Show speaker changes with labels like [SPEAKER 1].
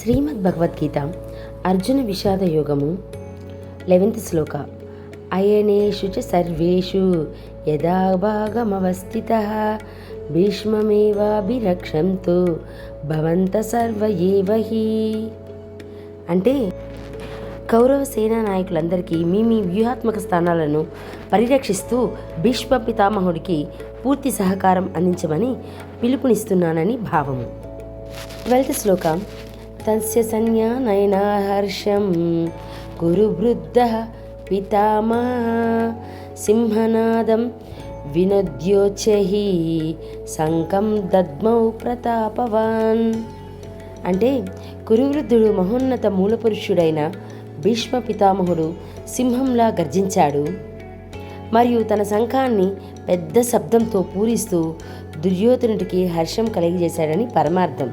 [SPEAKER 1] శ్రీమద్ భగవద్గీత అర్జున విషాద యోగము లెవెంత్ శ్లోక. అయనేషు చ సర్వేషు యదా భాగమవస్థిత. భీష్మమేవాభిరక్షంతు భవంత సర్వ ఏవహి. అంటే కౌరవ సేనా నాయకులందరికీ మీ మీ వ్యూహాత్మక స్థానాలను పరిరక్షిస్తూ భీష్మ పితామహుడికి పూర్తి సహకారం అందించమని పిలుపునిస్తున్నానని భావము ట్వెల్త్ శ్లోకం. తస్య సన్యా నయనాహర్షం వృద్ధ పితామహ సింహనాదం వినోద్యోచహి సంకం దద్మౌ ప్రతాపవాన్. అంటే కురువృద్ధుడు మహోన్నత మూలపురుషుడైన భీష్మ పితామహుడు సింహంలా గర్జించాడు. మరియు తన శంఖాన్ని పెద్ద శబ్దంతో పూరిస్తూ దుర్యోధనుడికి హర్షం కలిగజేశాడని పరమార్థం.